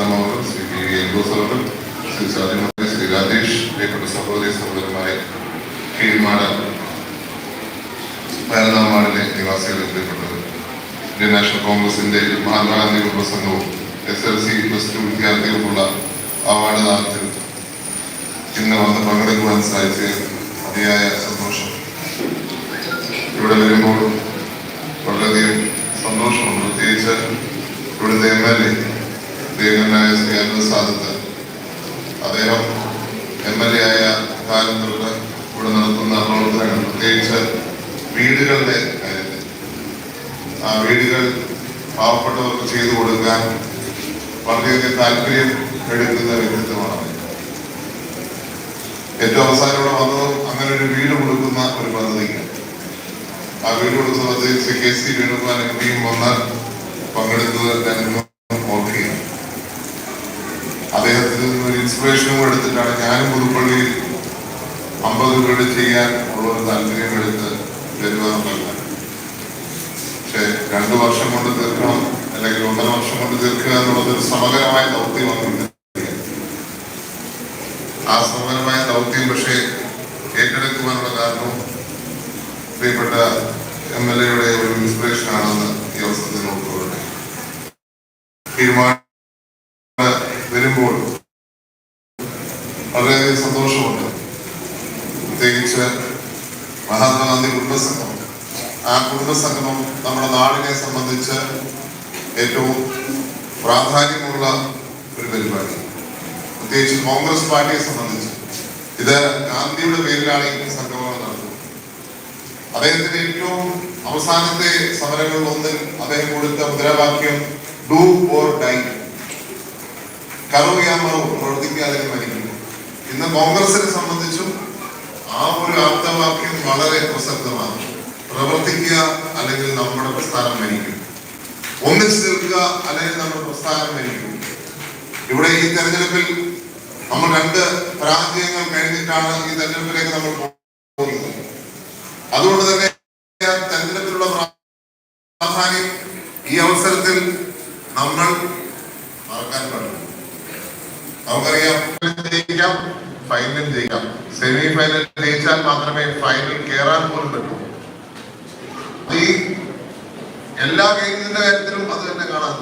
അച്യുതം അവർ Shri P V Eldhose അവർ ശ്രീ സാദിമതി ശ്രീ രാജേഷ് പ്രിയപ്പെട്ട സഹോദരി സഹോദരന്മാരെ കീഴ്മാട് പതിനൊന്നാം നിവാസികളെ പ്രിയപ്പെട്ടത് ഇന്ത്യൻ നാഷണൽ കോൺഗ്രസിന്റെ Mahatma Gandhi കുടുംബസംഘവും S L C plus two വിദ്യാർത്ഥികൾക്കുള്ള അവാർഡ് ദാനത്തിൽ ഇന്ന് വന്ന് പങ്കെടുക്കുവാൻ സാധിച്ചത് അതിയായ സന്തോഷം. ഇവിടെ വരുമ്പോൾ വളരെയധികം സന്തോഷമുണ്ട്. പ്രത്യേകിച്ച് ഇവിടുത്തെ എം എൽ എ പ്രിയങ്കരനായ ശ്രീ സാദത്ത് അദ്ദേഹം എം എൽ എ ആയ കാലം തൊട്ട് ഇവിടെ നടത്തുന്ന പ്രവർത്തനങ്ങൾ പ്രത്യേകിച്ച് വീടുകളുടെ കാര്യത്തിൽ ആ വീടുകൾ പാവപ്പെട്ടവർക്ക് ചെയ്തു കൊടുക്കാൻ വളരെയധികം താല്പര്യം എടുക്കുന്ന വ്യക്തിത്വമാണ്. ഏറ്റവും അവസാനം ഇവിടെ വന്നതും അങ്ങനെ ഒരു വീട് കൊടുക്കുന്ന ഒരു പദ്ധതിക്ക് ആ വീട് കൊടുക്കുന്ന പദ്ധതി കെ സി വേണുഗോപാൽ എം വന്ന് പങ്കെടുത്തത് ഞാൻ ഇന്നും ഓർക്കുകയാണ് അദ്ദേഹത്തിൽ നിന്ന് ഒരു ഇൻസ്പിറേഷനും എടുത്തിട്ടാണ് ഞാനും പുതുപ്പള്ളിയിൽ അമ്പത് വീട് ചെയ്യാൻ ഉള്ള ഒരു താല്പര്യം എടുത്ത് വരുവാറുണ്ടല്ല പക്ഷെ രണ്ടു വർഷം കൊണ്ട് തീർക്കണം അല്ലെങ്കിൽ ഒന്നര വർഷം കൊണ്ട് തീർക്കുക എന്നുള്ളത് ഒരു സമഗ്രമായ ദൗത്യമാണ് ആ സമഗ്രമായ ദൗത്യം പക്ഷേ ഏറ്റെടുക്കുവാനുള്ള കാരണവും പ്രിയപ്പെട്ട എം എൽ എയുടെ ഒരു ഇൻസ്പിറേഷൻ ആണെന്ന് ഈ അവസരത്തിൽ നോക്കുക തീരുമാനം വരുമ്പോൾ വളരെയധികം സന്തോഷമുണ്ട്. പ്രത്യേകിച്ച് മഹാത്മാഗാന്ധി കുടുംബസംഘം ആ കുടുംബസംഗമം നമ്മുടെ നാടിനെ സംബന്ധിച്ച് ഏറ്റവും പ്രാധാന്യമുള്ള ഒരു പരിപാടി. പ്രത്യേകിച്ച് കോൺഗ്രസ് പാർട്ടിയെ സംബന്ധിച്ച്. ഇത് ഗാന്ധിയുടെ പേരിലാണ് ഈ സംഗമങ്ങൾ നടത്തുന്നത് അദ്ദേഹത്തിന്റെ ഏറ്റവും അവസാനത്തെ സമരങ്ങളിൽ ഒന്നിൽ അദ്ദേഹം കൊടുത്ത മുദ്രാവാക്യം ഡു ഓർ ഡൈ കറുകയാമറോ പ്രവർത്തിക്കാതെ മരിക്കും. ഇന്ന് കോൺഗ്രസിനെ സംബന്ധിച്ചും ആ ഒരു ആപ്തവാക്യം വളരെ പ്രസക്തമാണ്. പ്രവർത്തിക്കുക അല്ലെങ്കിൽ നമ്മുടെ പ്രസ്ഥാനം മരിക്കും. ഒന്നിച്ചു നിൽക്കുക അല്ലെങ്കിൽ നമ്മുടെ പ്രസ്ഥാനം മരിക്കും. ഇവിടെ ഈ തെരഞ്ഞെടുപ്പിൽ നമ്മൾ രണ്ട് പരാജയങ്ങൾ കഴിഞ്ഞിട്ടാണ് ഈ തെരഞ്ഞെടുപ്പിലേക്ക് നമ്മൾ പോകുന്നത്. അതുകൊണ്ട് തന്നെ തെരഞ്ഞെടുപ്പിലുള്ള പ്രാധാന്യം ഈ അവസരത്തിൽ നമ്മൾ മറക്കാൻ പാടില്ല. നമുക്കറിയാം ഫൈനൽ ജയിക്കാം. സെമി ഫൈനൽ ജയിച്ചാൽ മാത്രമേ ഫൈനൽ കയറാൻ പോലും പറ്റൂ. ഈ എല്ലാ ഗെയിമിന്റെ കാര്യത്തിലും അത് തന്നെ കാണാൻ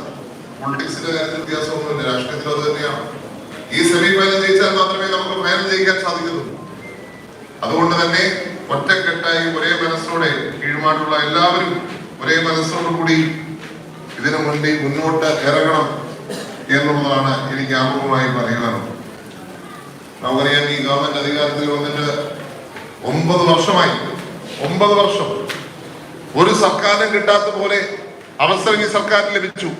പൊളിറ്റിക്സിന്റെ കാര്യത്തിൽ വ്യത്യാസമൊന്നുമില്ല. രാഷ്ട്രീയത്തിൽ അത് തന്നെയാണ്. ഈ സെമി ഫൈനൽ ജയിച്ചാൽ മാത്രമേ നമുക്ക് ഫൈനൽ ജയിക്കാൻ സാധിക്കുന്നുള്ളൂ അതുകൊണ്ട് തന്നെ ഒറ്റക്കെട്ടായി ഒരേ മനസ്സോടെ കീഴുമായിട്ടുള്ള എല്ലാവരും ഒരേ മനസ്സോടു കൂടി ഇതിനു വേണ്ടി മുന്നോട്ട് ഇറങ്ങണം എന്നുള്ളതാണ് എനിക്ക് ആമുഖമായി പറയുവാനുള്ളത്. നമുക്കറിയാം ഈ ഗവൺമെന്റ് അധികാരത്തിൽ വന്നിട്ട് ഒമ്പത് വർഷമായി. ഒമ്പത് വർഷം. ഒരു സർക്കാരിനും കിട്ടാത്ത പോലെ അവസരം ഈ സർക്കാരിന് ലഭിച്ചു.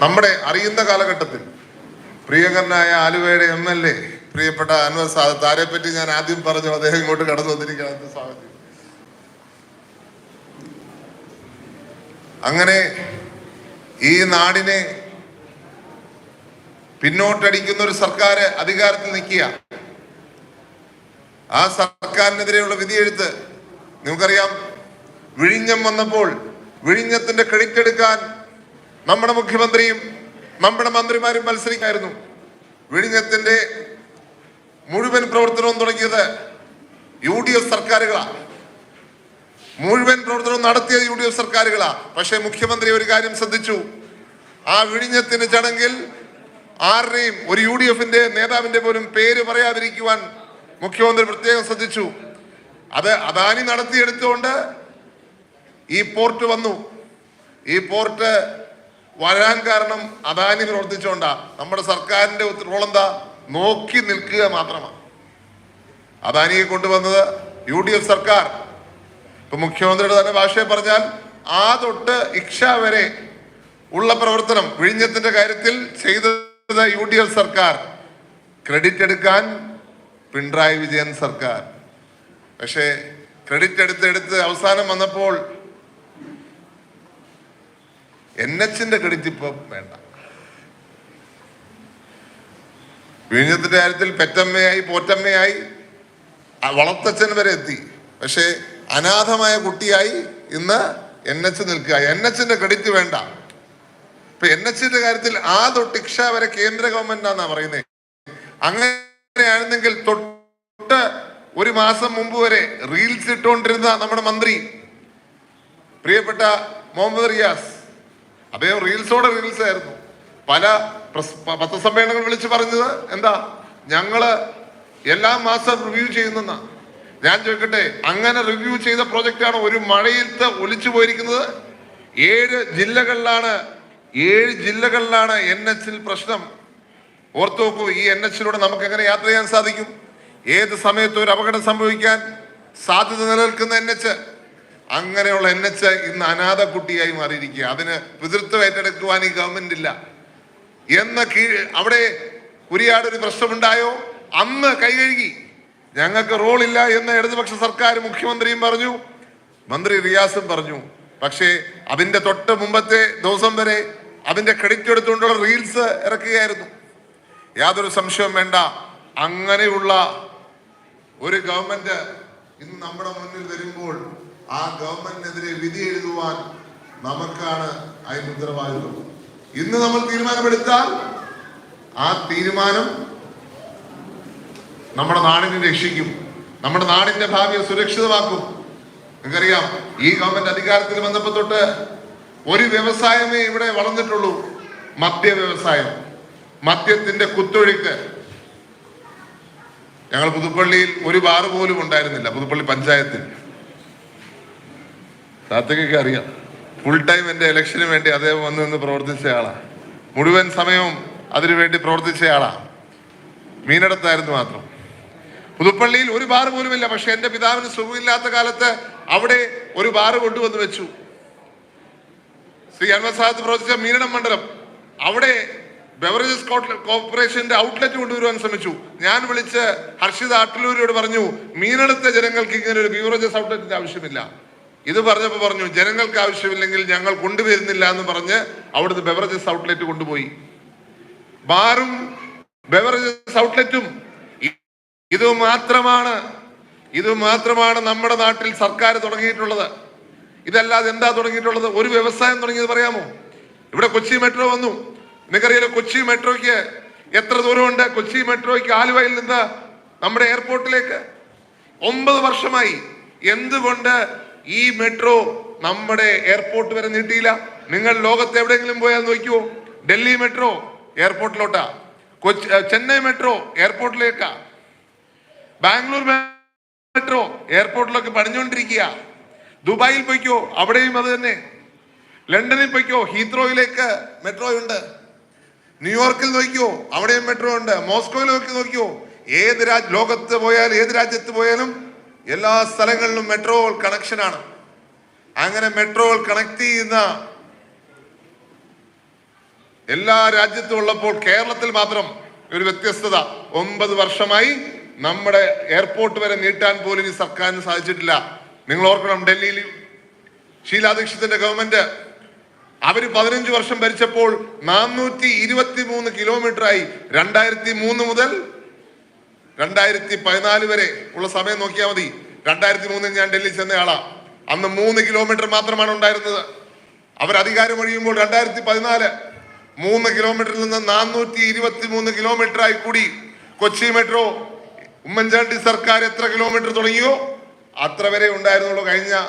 നമ്മുടെ അറിയുന്ന കാലഘട്ടത്തിൽ. പ്രിയങ്കരനായ ആലുവയുടെ എം എൽ എ പ്രിയപ്പെട്ട അൻവർ സാദത്ത് ആരെ പറ്റി ഞാൻ ആദ്യം പറഞ്ഞു അദ്ദേഹം ഇങ്ങോട്ട് കടന്നു വന്നിരിക്കുന്ന സാഹചര്യം. അങ്ങനെ ഈ നാടിനെ പിന്നോട്ടടിക്കുന്ന ഒരു സർക്കാർ അധികാരത്തിൽ നിൽക്കുക. ആ സർക്കാരിനെതിരെയുള്ള വിധിയെഴുത്ത് നിങ്ങൾക്കറിയാം. വിഴിഞ്ഞം വന്നപ്പോൾ വിഴിഞ്ഞത്തിന്റെ ക്രെഡിറ്റ് എടുക്കാൻ നമ്മുടെ മുഖ്യമന്ത്രിയും നമ്മുടെ മന്ത്രിമാരും മത്സരിക്കായിരുന്നു. വിഴിഞ്ഞത്തിന്റെ മുഴുവൻ പ്രവർത്തനവും തുടങ്ങിയത് യു ഡി എഫ് സർക്കാരുകളാണ് മുഴുവൻ പ്രവർത്തനവും നടത്തിയത് യു ഡി എഫ് സർക്കാരുകളാണ് പക്ഷേ മുഖ്യമന്ത്രി ഒരു കാര്യം ശ്രദ്ധിച്ചു. ആ വിഴിഞ്ഞത്തിന്റെ ചടങ്ങിൽ ആരുടെയും ഒരു യു ഡി എഫിന്റെ നേതാവിന്റെ പോലും പേര് പറയാതിരിക്കുവാൻ മുഖ്യമന്ത്രി പ്രത്യേകം ശ്രദ്ധിച്ചു. അത് അദാനി നടത്തിയെടുത്തുകൊണ്ട് ഈ പോർട്ട് വന്നു. ഈ പോർട്ട് വരാൻ കാരണം അദാനി പ്രവർത്തിച്ചുകൊണ്ടാ നമ്മുടെ സർക്കാരിന്റെ റോൾ എന്താ നോക്കി നിൽക്കുക മാത്രമാണ്. അദാനിയെ കൊണ്ടുവന്നത് യു ഡി എഫ് സർക്കാർ. ഇപ്പൊ മുഖ്യമന്ത്രിയുടെ തന്നെ ഭാഷയെ പറഞ്ഞാൽ ആ തൊട്ട് ഇക്ഷ വരെ ഉള്ള പ്രവർത്തനം വിഴിഞ്ഞത്തിന്റെ കാര്യത്തിൽ ചെയ്തത് യു ഡി എഫ് സർക്കാർ. ക്രെഡിറ്റ് എടുക്കാൻ പിണറായി വിജയൻ സർക്കാർ. പക്ഷേ ക്രെഡിറ്റ് എടുത്ത് എടുത്ത് അവസാനം വന്നപ്പോൾ എൻ എച്ചിന്റെ ക്രെഡിറ്റ് ഇപ്പൊ വേണ്ട. വിഴിഞ്ഞത്തിന്റെ കാര്യത്തിൽ പെറ്റമ്മയായി പോറ്റമ്മയായി വളർത്തച്ഛൻ വരെ എത്തി. പക്ഷേ അനാഥമായ കുട്ടിയായി ഇന്ന് എൻ എച്ച് നിൽക്കുക. എൻ എച്ചിന്റെ ക്രെഡിറ്റ് വേണ്ട. ഇപ്പൊ എൻ എച്ചിന്റെ കാര്യത്തിൽ ആ തൊട്ട് ഇക്ഷ വരെ കേന്ദ്ര ഗവൺമെന്റ് ആണെന്നാ പറയുന്നത് അങ്ങനെയായിരുന്നെങ്കിൽ തൊട്ട് ഒരു മാസം മുമ്പ് വരെ റീൽസ് ഇട്ടുകൊണ്ടിരുന്ന നമ്മുടെ മന്ത്രി പ്രിയപ്പെട്ട മുഹമ്മദ് റിയാസ്. അദ്ദേഹം റീൽസോടെ റീൽസ് ആയിരുന്നു പല പത്രസമ്മേളനങ്ങൾ വിളിച്ച് പറഞ്ഞത് എന്താ? ഞങ്ങൾ എല്ലാ മാസം റിവ്യൂ ചെയ്യുന്ന ഞാൻ ചോദിക്കട്ടെ അങ്ങനെ റിവ്യൂ ചെയ്ത പ്രോജക്റ്റാണ് ഒരു മഴയിലത്ത് ഒലിച്ചു പോയിരിക്കുന്നത്? ഏഴ് ജില്ലകളിലാണ് ഏഴ് ജില്ലകളിലാണ് എൻ എച്ചിൽ പ്രശ്നം. ഓർത്തു നോക്കൂ ഈ എൻ എച്ചിലൂടെ നമുക്ക് എങ്ങനെ യാത്ര ചെയ്യാൻ സാധിക്കും? ഏത് സമയത്തും ഒരു അപകടം സംഭവിക്കാൻ സാധ്യത നിലനിൽക്കുന്ന എൻ എച്ച്. അങ്ങനെയുള്ള എൻ എച്ച് ഇന്ന് അനാഥ കുട്ടിയായി മാറിയിരിക്കുക അതിന് പിതൃത്വം ഏറ്റെടുക്കുവാൻ ഈ ഗവൺമെന്റ് ഇല്ല. എന്ന കീഴ് അവിടെ കുരിയാട് ഒരു പ്രശ്നമുണ്ടായോ? അന്ന് കൈകഴുകി ഞങ്ങൾക്ക് ഇല്ല എന്ന് ഇടതുപക്ഷ സർക്കാർ മുഖ്യമന്ത്രിയും പറഞ്ഞു. മന്ത്രി റിയാസും പറഞ്ഞു. പക്ഷേ അതിന്റെ തൊട്ട് മുമ്പത്തെ ദിവസം വരെ അതിന്റെ ക്രെഡിറ്റ് എടുത്തുകൊണ്ടുള്ള റീൽസ് ഇറക്കുകയായിരുന്നു. യാതൊരു സംശയവും വേണ്ട. അങ്ങനെയുള്ള ഒരു ഗവൺമെന്റ് ഇന്ന് നമ്മുടെ മുന്നിൽ വരുമ്പോൾ ആ ഗവൺമെന്റിനെതിരെ വിധി എഴുതുവാൻ നമുക്കാണ് അതിന് ഉത്തരവാദിത്വം. ഇന്ന് നമ്മൾ തീരുമാനമെടുത്താൽ ആ തീരുമാനം നമ്മുടെ നാടിനെ രക്ഷിക്കും. നമ്മുടെ നാടിന്റെ ഭാവിയെ സുരക്ഷിതമാക്കും. നിങ്ങൾക്കറിയാം ഈ ഗവൺമെന്റ് അധികാരത്തിൽ വന്നപ്പോ തൊട്ട് ഒരു വ്യവസായമേ ഇവിടെ വളർന്നിട്ടുള്ളൂ. മദ്യ വ്യവസായം. മദ്യത്തിന്റെ കുത്തൊഴുക്ക്. ഞങ്ങൾ പുതുപ്പള്ളിയിൽ ഒരു ബാർ പോലും ഉണ്ടായിരുന്നില്ല പുതുപ്പള്ളി പഞ്ചായത്തിൽ. താത്തക്കൊക്കെ അറിയാം. ഫുൾ ടൈം എന്റെ ഇലക്ഷന് വേണ്ടി അദ്ദേഹം വന്നു നിന്ന് പ്രവർത്തിച്ച ആളാ. മുഴുവൻ സമയവും അതിനു വേണ്ടി പ്രവർത്തിച്ച ആളാ. മീനടത്തായിരുന്നു മാത്രം. പുതുപ്പള്ളിയിൽ ഒരു ബാർ പോലുമില്ല പക്ഷെ എന്റെ പിതാവിന് സുഖമില്ലാത്ത കാലത്ത് അവിടെ ഒരു ബാർ കൊണ്ടുവന്ന് വെച്ചു. ശ്രീ അൻവസാദ് പ്രവർത്തിച്ച മീനടം മണ്ഡലം. അവിടെ ബെവറേജസ് കോർപ്പറേഷന്റെ ഔട്ട്ലെറ്റ് കൊണ്ടുവരുവാൻ ശ്രമിച്ചു. ഞാൻ വിളിച്ച് ഹർഷിത അട്ടലൂരിയോട് പറഞ്ഞു മീനെടുത്ത ജനങ്ങൾക്ക് ഇങ്ങനെ ഒരു ബീവറേജസ് ഔട്ട്ലെറ്റിന്റെ ആവശ്യമില്ല. ഇത് പറഞ്ഞപ്പോൾ പറഞ്ഞു ജനങ്ങൾക്ക് ആവശ്യമില്ലെങ്കിൽ ഞങ്ങൾ കൊണ്ടുവരുന്നില്ല എന്ന് പറഞ്ഞ് അവിടുന്ന് ബെവറേജസ് ഔട്ട്ലെറ്റ് കൊണ്ടുപോയി. ബാറും ബെവറേജസ് ഔട്ട്ലെറ്റും ഇത് മാത്രമാണ് ഇത് മാത്രമാണ് നമ്മുടെ നാട്ടിൽ സർക്കാർ തുടങ്ങിയിട്ടുള്ളത്. ഇതല്ലാതെ എന്താ തുടങ്ങിയിട്ടുള്ളത്? ഒരു വ്യവസായം തുടങ്ങിയത് പറയാമോ? ഇവിടെ കൊച്ചി മെട്രോ വന്നു. നിങ്ങൾക്കറിയാലോ കൊച്ചി മെട്രോയ്ക്ക് എത്ര ദൂരമുണ്ട്? കൊച്ചി മെട്രോയ്ക്ക് ആലുവയിൽ നിന്ന് നമ്മുടെ എയർപോർട്ടിലേക്ക്. ഒമ്പത് വർഷമായി എന്തുകൊണ്ട് ഈ മെട്രോ നമ്മുടെ എയർപോർട്ട് വരെ നീട്ടിയില്ല? നിങ്ങൾ ലോകത്ത് എവിടെയെങ്കിലും പോയാൽ നോക്കിയോ ഡൽഹി മെട്രോ എയർപോർട്ടിലോട്ടാ. കൊച്ചി ചെന്നൈ മെട്രോ എയർപോർട്ടിലേക്കാ. ബാംഗ്ലൂർ മെട്രോ എയർപോർട്ടിലൊക്കെ പണിഞ്ഞുകൊണ്ടിരിക്കുക ദുബായിൽ പോയിക്കോ അവിടെയും അത് തന്നെ. ലണ്ടനിൽ പോയിക്കോ ഹീത്രോയിലേക്ക് മെട്രോ ഉണ്ട്. ന്യൂയോർക്കിൽ നോക്കിയോ അവിടെയും മെട്രോ ഉണ്ട്. മോസ്കോയിൽ നോക്കി നോക്കിയോ ഏത് രാജ് ലോകത്ത് പോയാലും ഏത് രാജ്യത്ത് പോയാലും എല്ലാ സ്ഥലങ്ങളിലും മെട്രോ കണക്ഷനാണ് അങ്ങനെ മെട്രോ കണക്ട് ചെയ്യുന്ന എല്ലാ രാജ്യത്തും ഉള്ളപ്പോൾ കേരളത്തിൽ മാത്രം ഒരു വ്യത്യസ്തത. ഒമ്പത് വർഷമായി നമ്മുടെ എയർപോർട്ട് വരെ നീട്ടാൻ പോലും ഈ സർക്കാരിന് സാധിച്ചിട്ടില്ല. നിങ്ങൾ ഓർക്കണം ഡൽഹിയിൽ ഷീലാ ദീക്ഷിത്തിന്റെ ഗവൺമെന്റ്. അവർ പതിനഞ്ച് വർഷം ഭരിച്ചപ്പോൾ നാനൂറ്റി ഇരുപത്തി മൂന്ന് കിലോമീറ്റർ ആയി രണ്ടായിരത്തി മൂന്ന് മുതൽ രണ്ടായിരത്തി പതിനാല് വരെ ഉള്ള സമയം നോക്കിയാൽ മതി. രണ്ടായിരത്തി മൂന്നിൽ ഞാൻ ഡൽഹി ചെന്നയാളാ. അന്ന് മൂന്ന് കിലോമീറ്റർ മാത്രമാണ് ഉണ്ടായിരുന്നത്. അവർ അധികാരം ഒഴിയുമ്പോൾ രണ്ടായിരത്തി പതിനാല് മൂന്ന് കിലോമീറ്ററിൽ നിന്ന് നാനൂറ്റി ഇരുപത്തി മൂന്ന് കിലോമീറ്റർ ആയി കൂടി. കൊച്ചി മെട്രോ ഉമ്മൻചാണ്ടി സർക്കാർ എത്ര കിലോമീറ്റർ തുടങ്ങിയോ? അത്ര വരെ ഉണ്ടായിരുന്നുള്ളൂ കഴിഞ്ഞ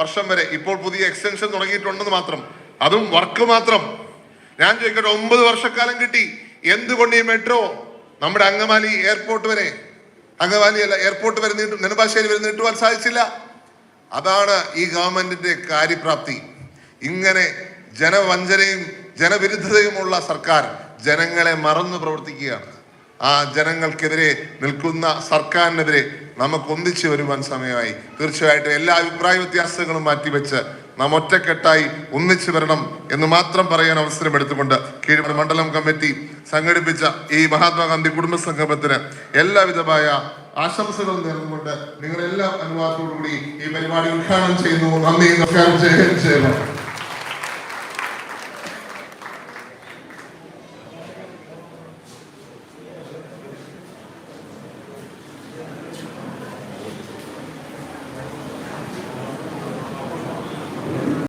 വർഷം വരെ. ഇപ്പോൾ പുതിയ എക്സ്റ്റൻഷൻ തുടങ്ങിയിട്ടുണ്ടെന്ന് മാത്രം. അതും വർക്ക് മാത്രം. ഞാൻ ചോദിക്കട്ടെ ഒമ്പത് വർഷക്കാലം കിട്ടി. എന്തുകൊണ്ട് ഈ മെട്രോ നമ്മുടെ അങ്കമാലി എയർപോർട്ട് വരെ അങ്കമാലി അല്ല എയർപോർട്ട് വരെ നീട്ടും നെടുമ്പാശ്ശേരി വരെ നീട്ടുവാൻ സാധിച്ചില്ല? അതാണ് ഈ ഗവൺമെന്റിന്റെ കാര്യപ്രാപ്തി. ഇങ്ങനെ ജനവഞ്ചനയും ജനവിരുദ്ധതയുമുള്ള സർക്കാർ ജനങ്ങളെ മറന്നു പ്രവർത്തിക്കുകയാണ്. ആ ജനങ്ങൾക്കെതിരെ നിൽക്കുന്ന സർക്കാരിനെതിരെ നമുക്ക് ഒന്നിച്ചു വരുവാൻ സമയമായി. തീർച്ചയായിട്ടും എല്ലാ അഭിപ്രായ വ്യത്യാസങ്ങളും മാറ്റിവെച്ച് നാം ഒറ്റക്കെട്ടായി ഒന്നിച്ചു വരണം എന്ന് മാത്രം പറയാൻ അവസരം എടുത്തുകൊണ്ട് കീഴ്മ മണ്ഡലം കമ്മിറ്റി സംഘടിപ്പിച്ച ഈ മഹാത്മാഗാന്ധി കുടുംബ സംഗമത്തിന് എല്ലാവിധമായ ആശംസകൾ നേർന്നുകൊണ്ട് നിങ്ങളെല്ലാം അനുവാദത്തോടുകൂടി ഈ പരിപാടി ഉദ്ഘാടനം ചെയ്യുന്നു. നന്ദി. നമസ്കാരം. ഭാരത്.